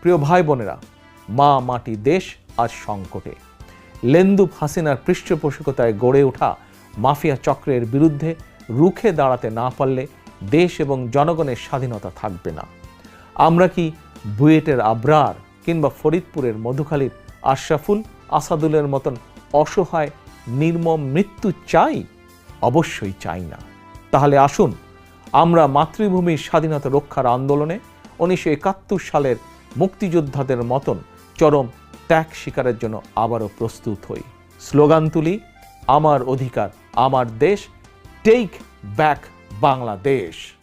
প্রিয় ভাই বোনেরা, মা মাটি দেশ আজ সংকটে। লেন্দুপ হাসিনার পৃষ্ঠপোষকতায় গড়ে ওঠা মাফিয়া চক্রের বিরুদ্ধে রুখে দাঁড়াতে না পারলে দেশ এবং জনগণের স্বাধীনতা থাকবে না। আমরা কি বুয়েটের আবরার কিংবা ফরিদপুরের মধুখালীর আশরাফুল আসাদুলের মতন অসহায়, নির্মম মৃত্যু চাই? অবশ্যই চাই না। তাহলে আসুন, আমরা মাতৃভূমির স্বাধীনতা রক্ষার আন্দোলনে উনিশশো একাত্তর সালের মুক্তিযোদ্ধাদের মতন চরম ত্যাগ শিকারের জন্য আবারও প্রস্তুত হই। স্লোগান তুলি, আমার অধিকার, আমার দেশ টেক ব্যাক বাংলাদেশ।